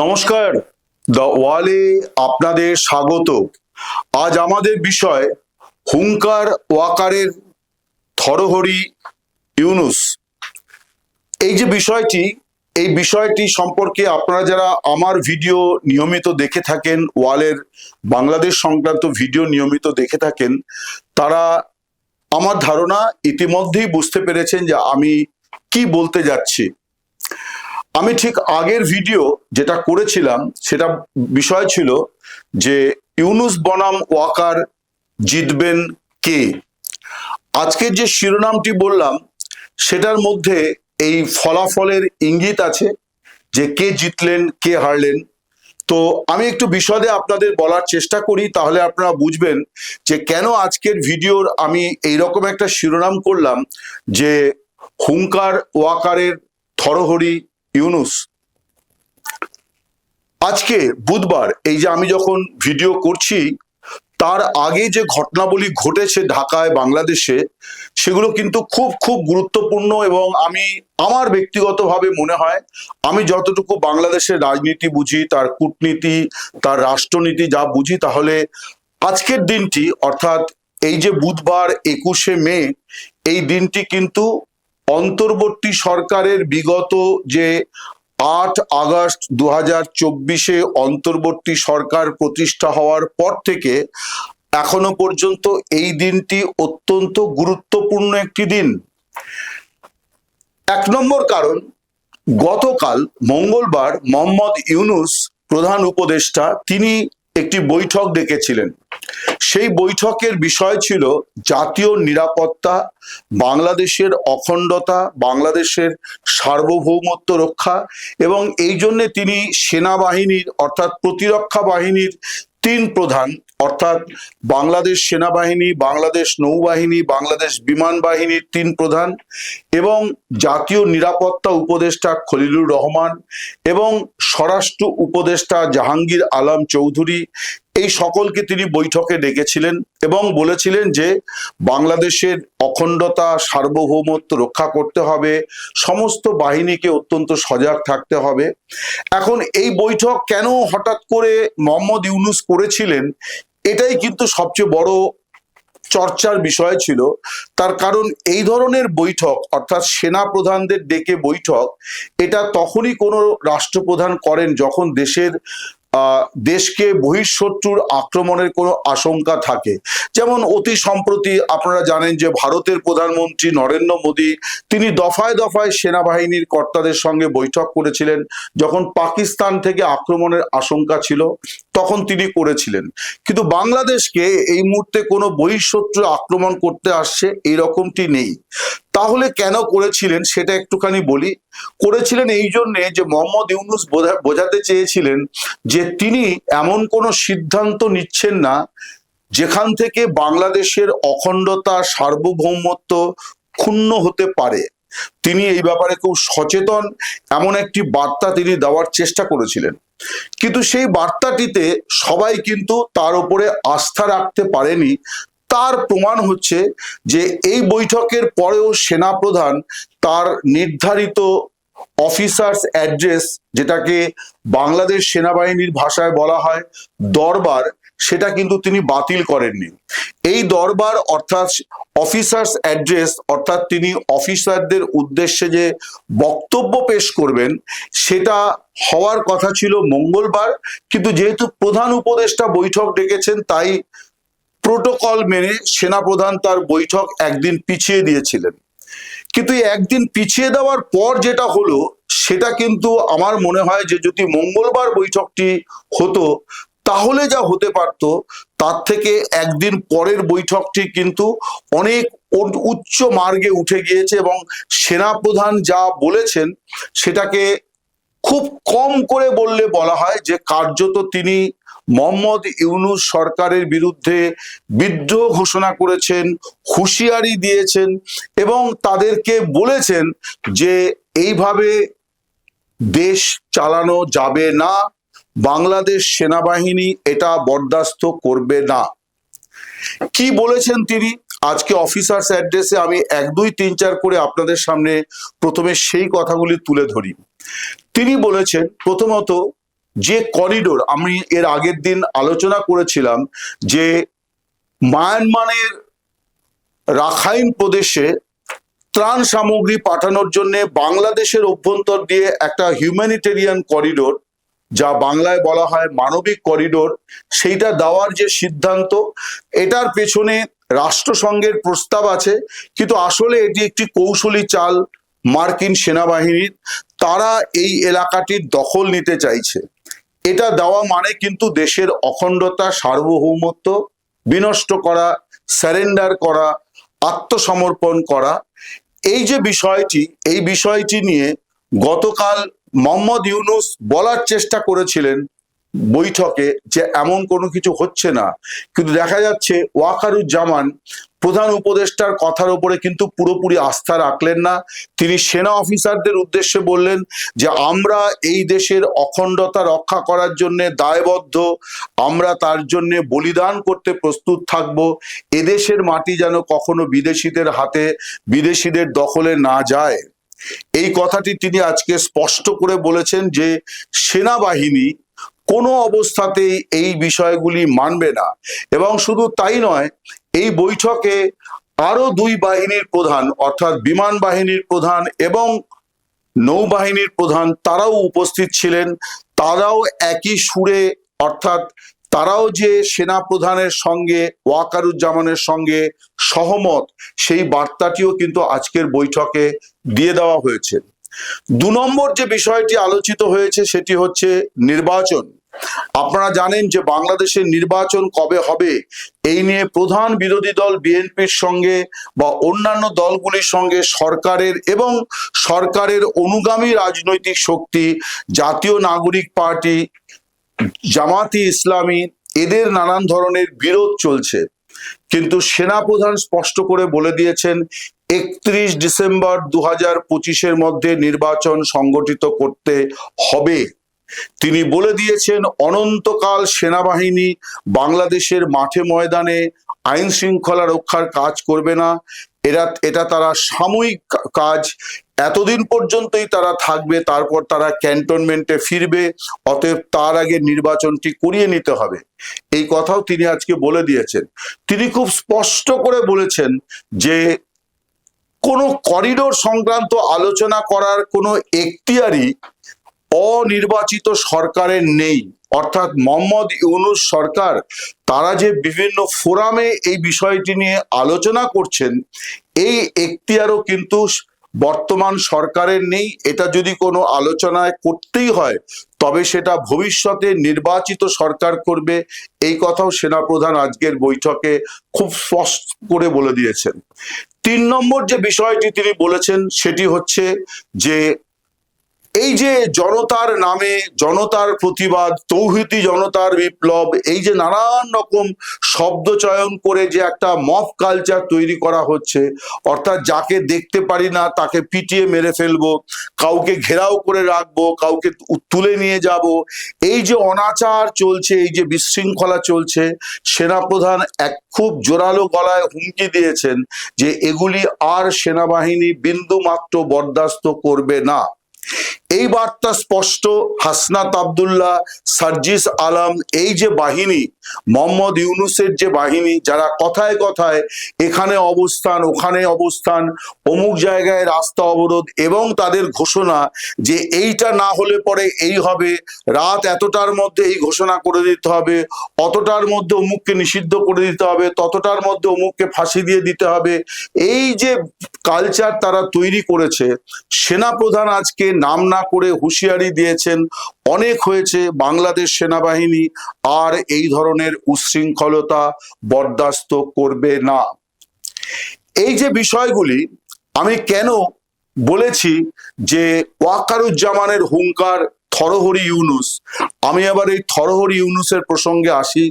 নমস্কার। দ্য ওয়ালে আপনাদের স্বাগত। আজ আমাদের বিষয় হুঙ্কার ওয়াকারের থরহরি ইউনুস। এই যে বিষয়টি, এই বিষয়টি সম্পর্কে আপনারা যারা আমার ভিডিও নিয়মিত দেখে থাকেন, ওয়ালের বাংলাদেশ সংক্রান্ত ভিডিও নিয়মিত দেখে থাকেন, তারা আমার ধারণা ইতিমধ্যেই বুঝতে পেরেছেন যে আমি কি বলতে যাচ্ছি। আমি ঠিক আগের ভিডিও যেটা করেছিলাম, সেটা বিষয় ছিল যে ইউনুস বনাম ওয়াকার জিতবেন কে? আজকের যে শিরোনামটি বললাম, সেটার মধ্যে এই ফলাফলের ইঙ্গিত আছে যে কে জিতলেন, কে হারলেন। তো আমি একটু বিশদে আপনাদের বলার চেষ্টা করি, তাহলে আপনারা বুঝবেন যে কেন আজকের ভিডিওর আমি এইরকম একটা শিরোনাম করলাম যে হুঙ্কার ওয়াকারের থরহরি ইউনুস। আজকে বুধবার এই যে আমি যখন ভিডিও করছি, তার আগে যে ঘটনাবলী ঘটেছে ঢাকায়, বাংলাদেশে, সেগুলো কিন্তু খুব খুব গুরুত্বপূর্ণ এবং আমি, আমার ব্যক্তিগতভাবে মনে হয়, আমি যতটুকু বাংলাদেশের রাজনীতি বুঝি, তার কূটনীতি, তার রাষ্ট্রনীতি যা বুঝি, তাহলে আজকের দিনটি, অর্থাৎ এই যে বুধবার একুশে মে, এই দিনটি কিন্তু অন্তর্বর্তী সরকারের বিগত যে আট আগস্ট দু হাজার চব্বিশে অন্তর্বর্তী সরকার প্রতিষ্ঠা হওয়ার পর থেকে এখনও পর্যন্ত এই দিনটি অত্যন্ত গুরুত্বপূর্ণ একটি দিন। এক নম্বর কারণ, গতকাল মঙ্গলবার মোহাম্মদ ইউনুস প্রধান উপদেষ্টা, তিনি একটি বৈঠক ডেকেছিলেন। সেই বৈঠকের বিষয় ছিল জাতীয় নিরাপত্তা, বাংলাদেশের অখণ্ডতা, বাংলাদেশের সার্বভৌমত্ব রক্ষা এবং এই জন্যে তিনি সেনাবাহিনীর অর্থাৎ প্রতিরক্ষা বাহিনীর তিন প্রধান, অর্থাৎ বাংলাদেশ সেনাবাহিনী, বাংলাদেশ নৌবাহিনী, বাংলাদেশ বিমান বাহিনীর তিন প্রধান এবং জাতীয় নিরাপত্তা উপদেষ্টা খলিলুর রহমান এবং স্বরাষ্ট্র উপদেষ্টা জাহাঙ্গীর আলম চৌধুরী এই সকলকে তিনি বৈঠকে ডেকেছিলেন এবং বলেছিলেন যে বাংলাদেশের অখণ্ডতা, সার্বভৌমত্ব রক্ষা করতে হবে, সমস্ত বাহিনীকে অত্যন্ত সজাগ থাকতে হবে। এখন এই বৈঠক কেন হঠাৎ করে মোহাম্মদ ইউনুস করেছিলেন, এটাই কিন্তু সবচেয়ে বড় চর্চার বিষয় ছিল। তার কারণ এই ধরনের বৈঠক, অর্থাৎ সেনা প্রধানদের ডেকে বৈঠক, এটা তখনই কোনো রাষ্ট্রপ্রধান করেন যখন দেশের দেশকে বহিঃশত্রুর আক্রমণের কোনো আশঙ্কা থাকে। যেমন অতি সম্প্রতি আপনারা জানেন যে ভারতের প্রধানমন্ত্রী নরেন্দ্র মোদী, তিনি দফায় দফায় সেনাবাহিনীর কর্তাদের সঙ্গে বৈঠক করেছিলেন। যখন পাকিস্তান থেকে আক্রমণের আশঙ্কা ছিল, তখন তিনি করেছিলেন। কিন্তু বাংলাদেশকে এই মুহূর্তে কোনো বহিঃশত্রু আক্রমণ করতে আসছে এই রকমটি নেই। তাহলে কেন করেছিলেন সেটা একটুখানি বলি। করেছিলেন এই জন্যে যে মোহাম্মদ ইউনুস বোঝা- বোঝাতে চেয়েছিলেন যে তিনি এমন কোনো সিদ্ধান্ত নিচ্ছেন না যেখান থেকে বাংলাদেশের অখণ্ডতা, সার্বভৌমত্ব ক্ষুণ্ণ হতে পারে। তিনি এই ব্যাপারে খুব সচেতন, এমন একটি বার্তা তিনি দেওয়ার চেষ্টা করেছিলেন। কিন্তু সেই বার্তাটিতে সবাই কিন্তু তার উপরে আস্থা রাখতে পারেনি। তার প্রমাণ হচ্ছে যে এই বৈঠকের পরেও সেনাপ্রধান তার নির্ধারিত অফিসার্স অ্যাড্রেস, যেটাকে বাংলাদেশ সেনাবাহিনীর ভাষায় বলা হয় দরবার, সেটা কিন্তু তিনি বাতিল করেননি। এই দরবার অর্থাৎ অফিসার্স অ্যাড্রেস, অর্থাৎ তিনি অফিসারদের উদ্দেশ্যে যে বক্তব্য পেশ করবেন, সেটা হওয়ার কথা ছিল মঙ্গলবার। কিন্তু যেহেতু প্রধান উপদেষ্টা বৈঠক ডেকেছেন, তাই প্রোটোকল মেনে সেনাপ্রধান তার বৈঠক একদিন পিছিয়ে দিয়েছিলেন। কিন্তু একদিন পিছিয়ে দেওয়ার পর যেটা হলো, সেটা কিন্তু আমার মনে হয় যে যদি মঙ্গলবার বৈঠকটি হতো, তাহলে যা হতে পারত, তার থেকে একদিন পরের বৈঠকটি কিন্তু অনেক উচ্চ মার্গে উঠে গিয়েছে এবং সেনাপ্রধান যা বলেছেন, সেটাকে খুব কম করে বললে বলা হয় যে কার্যত তিনি মোহাম্মদ ইউনুস সরকারের বিরুদ্ধে বিদ্রোহ ঘোষণা করেছেন, হুঁশিয়ারি দিয়েছেন এবং তাদেরকে বলেছেন যে এইভাবে দেশ চালানো যাবে না, বাংলাদেশ সেনাবাহিনী এটা বরদাস্ত করবে না। কি বলেছেন তিনি? আজকে অফিসার্স অ্যাড্রেসে আমি এক, দুই, তিন, চার করে আপনাদের সামনে প্রথমে সেই কথাগুলি তুলে ধরি। তিনি বলেছেন, প্রথমত যে করিডোর আমি এর আগের দিন আলোচনা করেছিলাম যে মায়ানমারের রাখাইন প্রদেশে ত্রাণ সামগ্রী পাঠানোর জন্য বাংলাদেশের অভ্যন্তর দিয়ে একটা হিউম্যানিটেরিয়ান করিডোর যা বাংলায় বলা হয় মানবিক করিডোর সেইটা দেওয়ার যে সিদ্ধান্ত, এটার পেছনে রাষ্ট্রসংঘের প্রস্তাব আছে, কিন্তু আসলে এটি একটি কৌশলী চাল মার্কিন সেনাবাহিনীর। তারা এই এলাকাটির দখল নিতে চাইছে। এটা দেওয়া মানে কিন্তু দেশের অখণ্ডতা, সার্বভৌমত্ব বিনষ্ট করা স্যারেন্ডার করা, আত্মসমর্পণ করা। এই যে বিষয়টি, এই বিষয়টি নিয়ে গতকাল মোহাম্মদ ইউনুস বলার চেষ্টা করেছিলেন বৈঠকে যে এমন কোনো কিছু হচ্ছে না। কিন্তু দেখা যাচ্ছে ওয়াকারুজ্জামান প্রধান উপদেষ্টার কথার উপরে কিন্তু পুরোপুরি আস্থা রাখলেন না। তিনি সেনা অফিসারদের উদ্দেশ্যে বললেন যে, আমরা এই দেশের অখণ্ডতা রক্ষা করার জন্য দায়বদ্ধ। আমরা তার জন্য বলিদান করতে প্রস্তুত থাকব। এদেশের মাটি যেন কখনো বিদেশিদের হাতে বিদেশিদের দখলে না যায়। এই কথাটি তিনি আজকে স্পষ্ট করে বলেছেন যে, সেনাবাহিনী কোনো অবস্থাতেই এই বিষয়গুলি মানবে না। এবং শুধু তাই নয়, এই বৈঠকে আরও দুই বাহিনীর প্রধান, অর্থাৎ বিমান বাহিনীর প্রধান এবং নৌবাহিনীর প্রধান, তারাও উপস্থিত ছিলেন। তারাও একই সুরে, অর্থাৎ তারাও যে সেনা প্রধানের সঙ্গে, ওয়াকারুজ্জামানের সঙ্গে সহমত, সেই বার্তাটিও কিন্তু আজকের বৈঠকে দিয়ে দেওয়া হয়েছে। দু নম্বর যে বিষয়টি আলোচিত হয়েছে, সেটি হচ্ছে নির্বাচন। আপনারা জানেন যে বাংলাদেশের নির্বাচন কবে হবে? এই নিয়ে প্রধান বিরোধী দল বিএনপির সঙ্গে বা অন্যান্য দলগুলির সঙ্গে সরকারের এবং সরকারের অনুগামী রাজনৈতিক শক্তি, জাতীয় নাগরিক পার্টি জামাতি ইসলামী, এদের নানান ধরনের বিরোধ চলছে। কিন্তু সেনাপ্রধান স্পষ্ট করে বলে দিয়েছেন, একত্রিশ ডিসেম্বর দু হাজার পঁচিশের মধ্যে নির্বাচন সংগঠিত করতে হবে। তিনি বলে দিয়েছেন, অনন্তকাল সেনাবাহিনী বাংলাদেশের মাঠে ময়দানে আইন শৃঙ্খলা রক্ষার কাজ করবে না। এরা, এটা তারা সাময়িক কাজ। এতদিন পর্যন্তই তারা থাকবে, তারপর তারা ক্যান্টনমেন্টে ফিরবে, অতএব তার আগে নির্বাচনটি করিয়ে নিতে হবে। এই কথাও তিনি আজকে বলে দিয়েছেন। তিনি খুব স্পষ্ট করে বলেছেন যে, কোনো করিডোর সংক্রান্ত আলোচনা করার কোনো এখতিয়ারই অনির্বাচিত সরকারের নেই। অর্থাৎ মোহাম্মদ ইউনুস সরকার, তারা যে বিভিন্ন ফোরামে এই বিষয়টি নিয়ে আলোচনা করছেন, এই এখতিয়ারও কিন্তু বর্তমান সরকারের নেই। এটা যদি কোনো আলোচনায় করতেই হয়, তবে সেটা ভবিষ্যতে নির্বাচিত সরকার করবে। এই কথাও সেনাপ্রধান আজকের বৈঠকে খুব স্পষ্ট করে বলে দিয়েছেন। তিন নম্বর যে বিষয়টি তিনি বলেছেন, সেটি হচ্ছে যে এই যে জনতার নামে জনতার প্রতিবাদ তৌহিতি জনতার বিপ্লব, এই যে নানান রকম শব্দ চয়ন করে যে একটা মফ কালচার তৈরি করা হচ্ছে, অর্থাৎ যাকে দেখতে পারি না তাকে পিটিয়ে মেরে ফেলব, কাউকে ঘেরাও করে রাখব, কাউকে তুলে নিয়ে যাব, এই যে অনাচার চলছে, এই যে বিশৃঙ্খলা চলছে, সেনাপ্রধান এক খুব জোরালো গলায় হুমকি দিয়েছেন যে এগুলি আর সেনাবাহিনী বিন্দু মাত্র বরদাস্ত করবে না। এই বার্তা স্পষ্ট। হাসনাত আবদুল্লাহ, সার্জিস আলম, এই যে বাহিনী, মোহাম্মদ ইউনুসের যে বাহিনী, যারা কথায় কথায় এখানে অবস্থান, ওখানে অবস্থান, অমুক জায়গায় রাস্তা অবরোধ এবং তাদের ঘোষণা যে এইটা না হলে পরে এই হবে, রাত এতটার মধ্যে এই ঘোষণা করে দিতে হবে, অতটার মধ্যে অমুককে নিষিদ্ধ করে দিতে হবে, ততটার মধ্যে অমুককে ফাঁসি দিয়ে দিতে হবে, এই যে কালচার তারা তৈরি করেছে, সেনাপ্রধান আজকে নাম না করে হুঁশিয়ারি দিয়েছেন, অনেক হয়েছে বাংলাদেশ সেনাবাহিনী, আর এই ধরনের উচ্ছৃঙ্খলতা বরদাস্ত করবে না। এই যে বিষয়গুলি, আমি কেন বলেছি যে ওয়াকারুজ্জামানের হুঙ্কার থরহরি ইউনুস? আমি আবার এই থরহরি ইউনুসের প্রসঙ্গে আসি।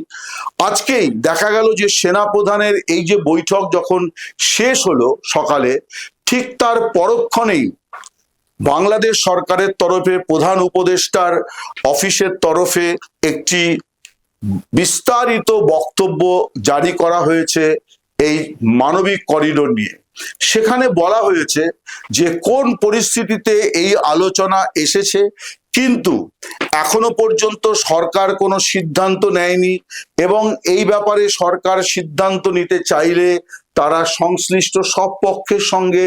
আজকেই দেখা গেল যে সেনা প্রধানের এই যে বৈঠক যখন শেষ হলো সকালে, ঠিক তার পরক্ষণেই বাংলাদেশ সরকারের তরফে প্রধান উপদেষ্টার অফিসের তরফে একটি বিস্তারিত বক্তব্য জারি করা হয়েছে এই মানবিক করিডোর নিয়ে। সেখানে বলা হয়েছে যে কোন পরিস্থিতিতে এই আলোচনা এসেছে কিন্তু এখনও পর্যন্ত সরকার কোনো সিদ্ধান্ত নেয়নি এবং এই ব্যাপারে সরকার সিদ্ধান্ত নিতে চাইলে তারা সংশ্লিষ্ট সব পক্ষের সঙ্গে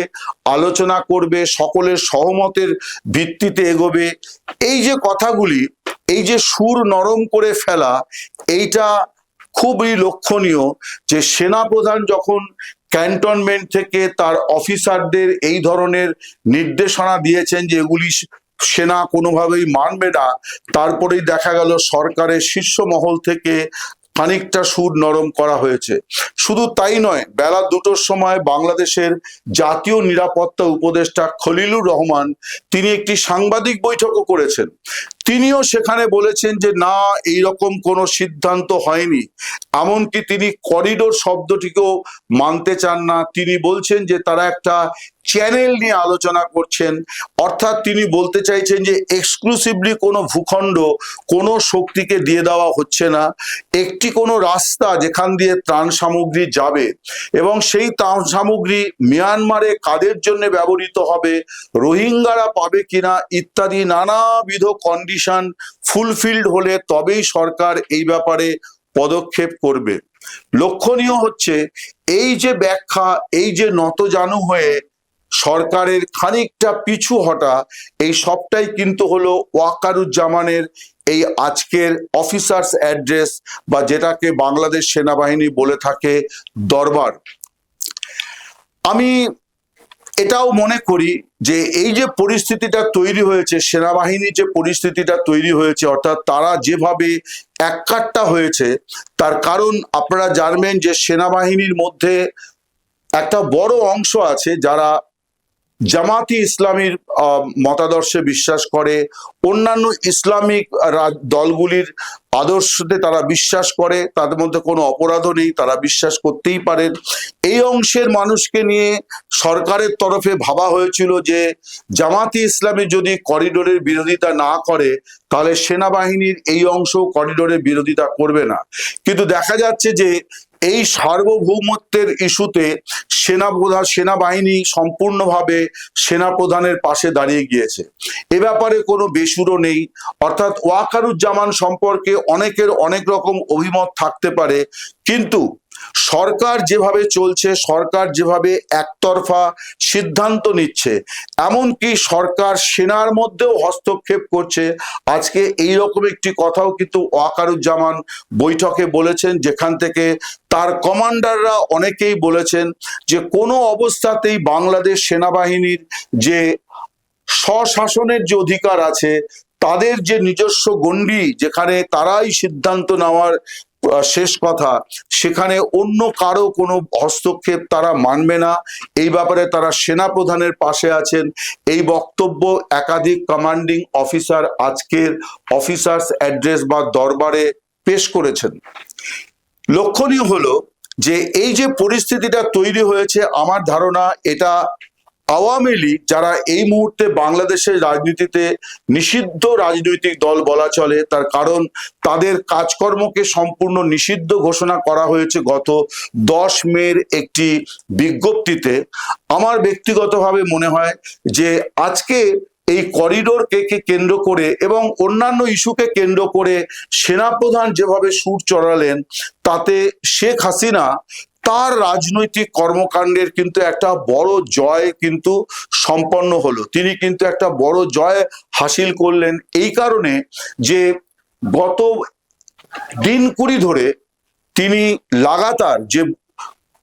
আলোচনা করবে, সকলের সহমতের ভিত্তিতে এগোবে। এই যে কথাগুলি, এই যে সুর নরম করে ফেলা, এইটা খুবই লক্ষণীয় যে সেনাপ্রধান যখন ক্যান্টনমেন্ট থেকে তার অফিসারদের এই ধরনের নির্দেশনা দিয়েছেন যে এগুলি সেনা কোনোভাবেই মানবে না। তারপরেই দেখা গেল সরকারের শীর্ষ মহল থেকে খানিকটা সুর নরম করা হয়েছে। শুধু তাই নয়, বেলা দুটোর সময় বাংলাদেশের জাতীয় নিরাপত্তা উপদেষ্টা খলিলুর রহমান তিনি একটি সাংবাদিক বৈঠকও করেছেন। তিনিও সেখানে বলেছেন যে, না এই রকম কোনো সিদ্ধান্ত হয়নি। এমনকি তিনি করিডোর শব্দটিকেও মানতে চান না। তিনি বলছেন যে, তারা একটা চ্যানেল নিয়ে আলোচনা করছেন। অর্থাৎ তিনি বলতে চাইছেন যে, এক্সক্লুসিভলি কোনো ভূখণ্ড কোনো শক্তিকে দিয়ে দেওয়া হচ্ছে না। একটি কোনো রাস্তা যেখান দিয়ে ত্রাণ সামগ্রী যাবে এবং সেই ত্রাণ সামগ্রী মিয়ানমারে কাদের জন্য ব্যবহৃত হবে, রোহিঙ্গারা পাবে কিনা, ইত্যাদি নানাবিধ কন্ডিশন ফুলফিলড হলে তবেই সরকার এই ব্যাপারে পদক্ষেপ করবে। লক্ষণীয় হচ্ছে, এই যে ব্যাখ্যা, এই যে নতজানু হয়ে সরকারের খানিকটা পিছু হটা, এই সবটাই কিন্তু হলো ওয়াকারুজ্জামানের এই আজকের অফিসার্স অ্যাড্রেস বা যেটাকে বাংলাদেশ সেনাবাহিনী বলে থাকে দরবার। আমি এটাও মনে করি যে এই যে পরিস্থিতিটা তৈরি হয়েছে, সেনাবাহিনীর যে পরিস্থিতিটা তৈরি হয়েছে, অর্থাৎ তারা যেভাবে এককাট্টা হয়েছে, তার কারণ আপনারা জানবেন যে সেনাবাহিনীর মধ্যে একটা বড় অংশ আছে যারা জামাতি ইসলামীর মতাদর্শে বিশ্বাস করে, অন্যান্য ইসলামিক দলগুলির আদর্শতে তারা বিশ্বাস করে, তাদের মধ্যে কোনো অপরাধও নেই, তারা বিশ্বাস করতেই পারেন। এই অংশের মানুষকে নিয়ে সরকারের তরফে ভাবা হয়েছিল যে জামাতি ইসলামী যদি করিডোরের বিরোধিতা না করে, তাহলে সেনাবাহিনীর এই অংশ করিডোরের বিরোধিতা করবে না। কিন্তু দেখা যাচ্ছে যে এই সার্বভৌমত্বের ইস্যুতে সেনাপ্রধান, সেনাবাহিনী সম্পূর্ণভাবে সেনাপ্রধানের পাশে দাঁড়িয়ে গিয়েছে। এ ব্যাপারে কোনো বেসুরও নেই। অর্থাৎ ওয়াকারুজ্জামান সম্পর্কে অনেকের অনেক রকম অভিমত থাকতে পারে। কিন্তু সরকার যেভাবে চলছে, সরকার যেভাবে একতরফা সিদ্ধান্ত নিচ্ছে, এমনকি সরকার সেনার মধ্যেও হস্তক্ষেপ করছে, আজকে এই রকম একটি কথাও কিন্তু ওয়াকারুজ্জামান বৈঠকে বলেছেন, যেখান থেকে তার কমান্ডাররা অনেকেই বলেছেন যে কোনো অবস্থাতেই বাংলাদেশ সেনাবাহিনীর যে স্বশাসনের যে অধিকার আছে, তাদের যে নিজস্ব গণ্ডি যেখানে তারাই সিদ্ধান্ত নেওয়ার শেষ কথা, সেখানে অন্য কারও কোনো হস্তক্ষেপ তারা মানবে না। এই ব্যাপারে তারা সেনা প্রধানের পাশে আছেন। এই বক্তব্য একাধিক কমান্ডিং অফিসার আজকের অফিসার্স অ্যাড্রেস বা দরবারে পেশ করেছেন। লক্ষণীয় হলো যে, এই যে পরিস্থিতিটা তৈরি হয়েছে, আমার ধারণা এটা আওয়ামী লীগ যারা এই মুহূর্তে বাংলাদেশের রাজনীতিতে নিষিদ্ধ রাজনৈতিক দল বলা চলে, তার কারণ তাদের কাজকর্মকে সম্পূর্ণ নিষিদ্ধ ঘোষণা করা হয়েছে গত দশ মের একটি বিজ্ঞপ্তিতে। আমার ব্যক্তিগতভাবে মনে হয় যে আজকে এই করিডোরকে কে কেন্দ্র করে এবং অন্যান্য ইস্যুকে কেন্দ্র করে সেনাপ্রধান যেভাবে সুর চড়ালেন, তাতে শেখ হাসিনা তার রাজনৈতিক কর্মকাণ্ডের কিন্তু একটা বড় জয় কিন্তু সম্পন্ন হলো। তিনি কিন্তু একটা বড় জয় হাসিল করলেন এই কারণে যে গত দিন কুড়ি ধরে তিনি লাগাতার যে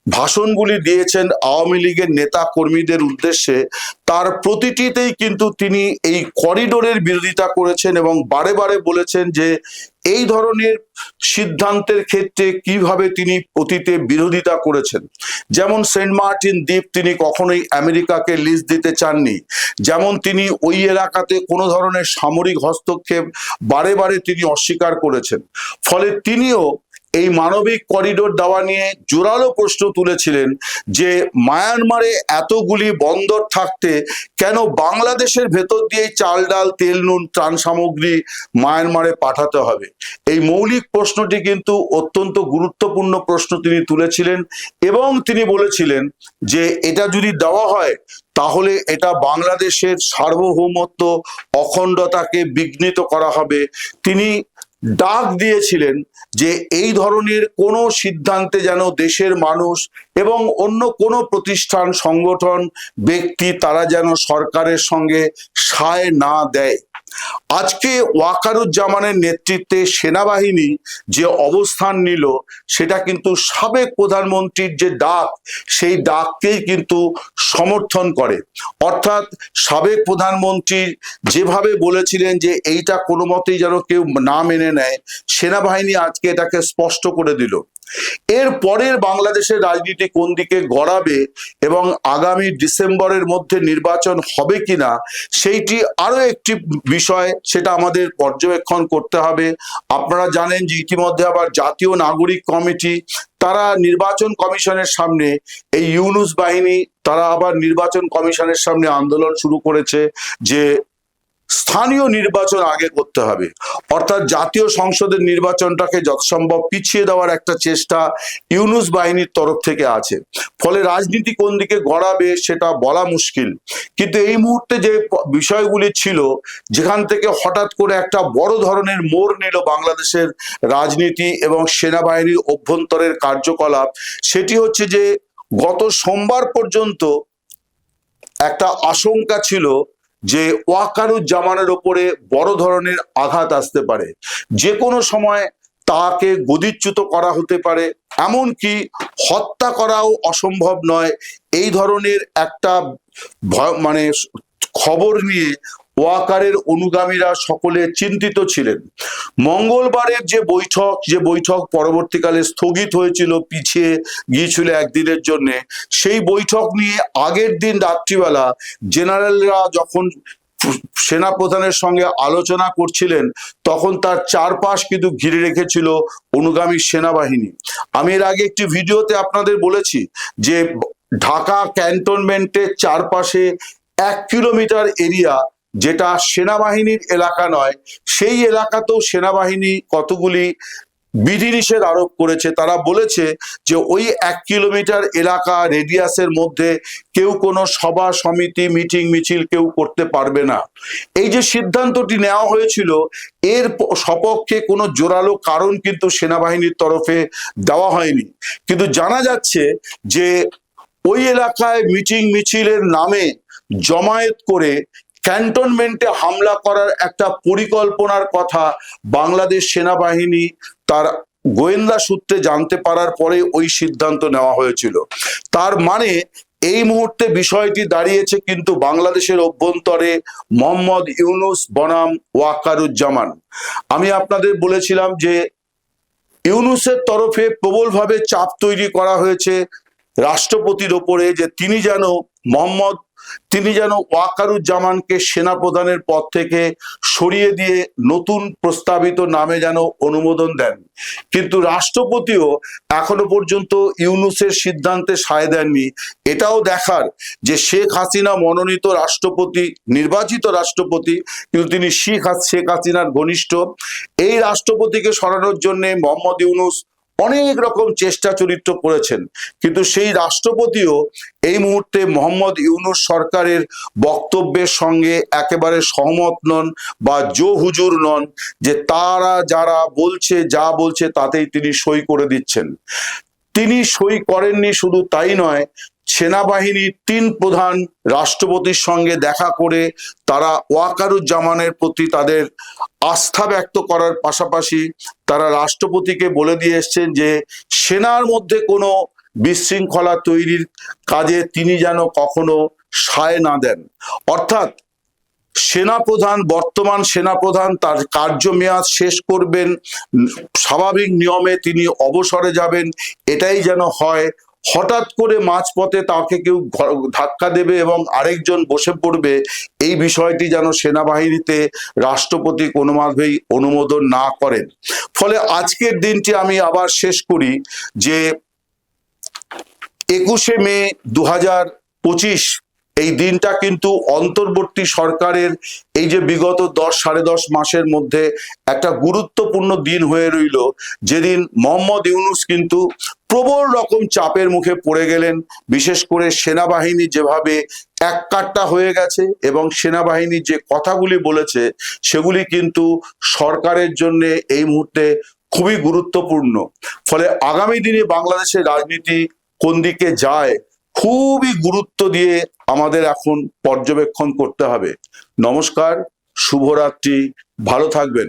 ভাষণগুলি দিয়েছেন আওয়ামী লীগের নেতা কর্মীদের উদ্দেশ্যে। তার প্রতিটিতেই কিন্তু তিনি এই করিডোরের বিরোধিতা করেছেন এবং বারে বারে বলেছেন যে, এই ধরনের সিদ্ধান্তের ক্ষেত্রে কীভাবে তিনি অতীতে বিরোধিতা করেছেন। যেমন সেন্ট মার্টিন দ্বীপ তিনি কখনোই আমেরিকাকে লিজ দিতে চাননি। যেমন তিনি ওই এলাকাতে কোনো ধরনের সামরিক হস্তক্ষেপ বারে বারে তিনি অস্বীকার করেছেন। ফলে তিনিও এই মানবিক করিডোর দেওয়া নিয়ে জোরালো প্রশ্ন তুলেছিলেন যে মায়ানমারে এতগুলি বন্দর থাকতে কেন বাংলাদেশের ভেতর দিয়ে চাল ডাল, তেল, নুন, ত্রাণ সামগ্রী মায়ানমারে পাঠাতে হবে? এই মৌলিক প্রশ্নটি কিন্তু অত্যন্ত গুরুত্বপূর্ণ প্রশ্ন তিনি তুলেছিলেন এবং তিনি বলেছিলেন যে এটা যদি দেওয়া হয়, তাহলে এটা বাংলাদেশের সার্বভৌমত্ব অখণ্ডতাকে বিঘ্নিত করা হবে। তিনি ডাক দিয়েছিলেন যে এই ধরনের কোনো সিদ্ধান্তে যেন দেশের মানুষ এবং অন্য কোনো প্রতিষ্ঠান, সংগঠন, ব্যক্তি তারা যেন সরকারের সঙ্গে সায় না দেয়। আজকে ওয়াকারুজ্জামানের নেতৃত্বে সেনাবাহিনী যে অবস্থান নিল, সেটা কিন্তু সাবেক প্রধানমন্ত্রীর যে ডাক, সেই ডাককেই কিন্তু সমর্থন করে। অর্থাৎ সাবেক প্রধানমন্ত্রী যেভাবে বলেছিলেন যে এইটা কোনো মতেই যেন কেউ না মেনে নেয়, সেনাবাহিনী আজকে এটাকে স্পষ্ট করে দিল। এর পরের বাংলাদেশের রাজনীতি কোন দিকে গড়াবে এবং আগামী ডিসেম্বরের মধ্যে নির্বাচন হবে কিনা, সেইটি আরও একটি বিষয় সেটা আমাদের পর্যবেক্ষণ করতে হবে। আপনারা জানেন যে ইতিমধ্যে আবার জাতীয় নাগরিক কমিটি, তারা নির্বাচন কমিশনের সামনে, এই ইউনুস বাহিনী, তারা আবার নির্বাচন কমিশনের সামনে আন্দোলন শুরু করেছে যে স্থানীয় নির্বাচন আগে করতে হবে। অর্থাৎ জাতীয় সংসদের নির্বাচনটাকে যথাসম্ভব পিছিয়ে দেওয়ার একটা চেষ্টা ইউনুস বাহিনীর তরফ থেকে আছে। ফলে রাজনীতি কোন দিকে গড়াবে সেটা বলা মুশকিল। কিন্তু এই মুহূর্তে যে বিষয়গুলি ছিল, যেখান থেকে হঠাৎ করে একটা বড় ধরনের মোড় নিল বাংলাদেশের রাজনীতি এবং সেনাবাহিনীর অভ্যন্তরের কার্যকলাপ, সেটি হচ্ছে যে গত সোমবার পর্যন্ত একটা আশঙ্কা ছিল যে ওয়াকারুজ্জামানের ওপরে বড় ধরনের আঘাত আসতে পারে। যে কোনো সময় তাকে গদিচ্যুত করা হতে পারে, এমনকি হত্যা করাও অসম্ভব নয়। এই ধরনের একটা মানে খবর নিয়ে ওয়াকারের অনুগামীরা সকলে চিন্তিত ছিলেন। মঙ্গলবারের যে বৈঠক যে বৈঠক পরবর্তীকালে স্থগিত হয়েছিল, পিছিয়ে গিয়েছিল একদিনের জন্য, সেই বৈঠক নিয়ে আগের দিন রাত্রিবেলা জেনারেলরা যখন সেনা প্রধানের সঙ্গে আলোচনা করছিলেন, তখন তার চারপাশ কিন্তু ঘিরে রেখেছিল অনুগামী সেনাবাহিনী। আমি এর আগে একটি ভিডিওতে আপনাদের বলেছি যে ঢাকা ক্যান্টনমেন্টের চারপাশে এক কিলোমিটার এরিয়া যেটা সেনাবাহিনীর এলাকা নয়, সেই এলাকাতেও সেনাবাহিনী কতগুলি বিধিনিষেধ আরোপ করেছে। তারা বলেছে যে ওই এক কিলোমিটার এলাকা রেডিয়াসের মধ্যে কেউ কোনো সভা, সমিতি, মিটিং, মিছিল কেউ করতে পারবে না। এই যে সিদ্ধান্তটি নেওয়া হয়েছিল, এর সপক্ষে কোনো জোরালো কারণ কিন্তু সেনাবাহিনীর তরফে দেওয়া হয়নি। কিন্তু জানা যাচ্ছে যে ওই এলাকায় মিটিং, মিছিলের নামে জমায়েত করে ক্যান্টনমেন্টে হামলা করার একটা পরিকল্পনার কথা বাংলাদেশ সেনাবাহিনী তার গোয়েন্দা সূত্রে জানতে পারার পরে ওই সিদ্ধান্ত নেওয়া হয়েছিল। তার মানে এই মুহূর্তে বিষয়টি দাঁড়িয়েছে কিন্তু বাংলাদেশের অভ্যন্তরে মোহাম্মদ ইউনুস বনাম ওয়াকারুজ্জামান। আমি আপনাদের বলেছিলাম যে ইউনুসের তরফে প্রবলভাবে চাপ তৈরি করা হয়েছে রাষ্ট্রপতির ওপরে যে তিনি যেন মোহাম্মদ তিনি যেন ওয়াকারুজ্জামানকে সেনাপ্রধানের পদ থেকে সরিয়ে দিয়ে নতুন প্রস্তাবিত নামে যেন অনুমোদন দেন। কিন্তু রাষ্ট্রপতিও এখনও পর্যন্ত ইউনুসের সিদ্ধান্তে সায় দেননি। এটাও দেখার যে শেখ হাসিনা মনোনীত রাষ্ট্রপতি, নির্বাচিত রাষ্ট্রপতি, কিন্তু তিনি শেখ হাসিনার ঘনিষ্ঠ। এই রাষ্ট্রপতিকে সরানোর জন্য মোহাম্মদ ইউনুস অনেক রকম চেষ্টা চরিত্র করেছেন। কিন্তু সেই রাষ্ট্রপতিও এই মুহূর্তে মোহাম্মদ ইউনুস সরকারের বক্তব্যের সঙ্গে একেবারে সহমত নন বা জো হুজুর নন যে তারা যারা বলছে, যা বলছে তাতেই তিনি সই করে দিচ্ছেন। তিনি সই করেননি শুধু তাই নয় সেনাবাহিনীর তিন প্রধান রাষ্ট্রপতির সঙ্গে দেখা করে তারা ওয়াকারুজ্জামানের প্রতি তাদের আস্থা ব্যক্ত করার পাশাপাশি তারা রাষ্ট্রপতিকে বলে দিয়ে এসছেন যে সেনার মধ্যে কোনো বিশৃঙ্খলা তৈরির কাজে তিনি যেন কখনো সায় না দেন। অর্থাৎ সেনাপ্রধান, বর্তমান সেনাপ্রধান তার কার্যমেয়াদ শেষ করবেন, স্বাভাবিক নিয়মে তিনি অবসরে যাবেন, এটাই যেন হয় হঠাৎ করে মাঝপথে তাকে কেউ ধাক্কা দেবে এবং আরেকজন বসে পড়বে, এই বিষয়টি যেন সেনাবাহিনীতে রাষ্ট্রপতি কোনোভাবেই অনুমোদন না করেন। ফলে আজকের দিনটি আমি আবার শেষ করি যে একুশে মে দু হাজার পঁচিশ এই দিনটা কিন্তু অন্তর্বর্তী সরকারের এই যে বিগত দশ, সাড়ে দশ মাসের মধ্যে একটা গুরুত্বপূর্ণ দিন হয়ে রইল। যেদিন মোহাম্মদ ইউনুস কিন্তু প্রবল রকম চাপের মুখে পড়ে গেলেন। বিশেষ করে সেনাবাহিনী যেভাবে এক এককাট্টা হয়ে গেছে এবং সেনাবাহিনী যে কথাগুলি বলেছে, সেগুলি কিন্তু সরকারের জন্য এই মুহূর্তে খুবই গুরুত্বপূর্ণ। ফলে আগামী দিনে বাংলাদেশের রাজনীতি কোন দিকে যায়, খুবই গুরুত্ব দিয়ে আমাদের এখন পর্যবেক্ষণ করতে হবে। নমস্কার শুভরাত্রি ভালো থাকবেন।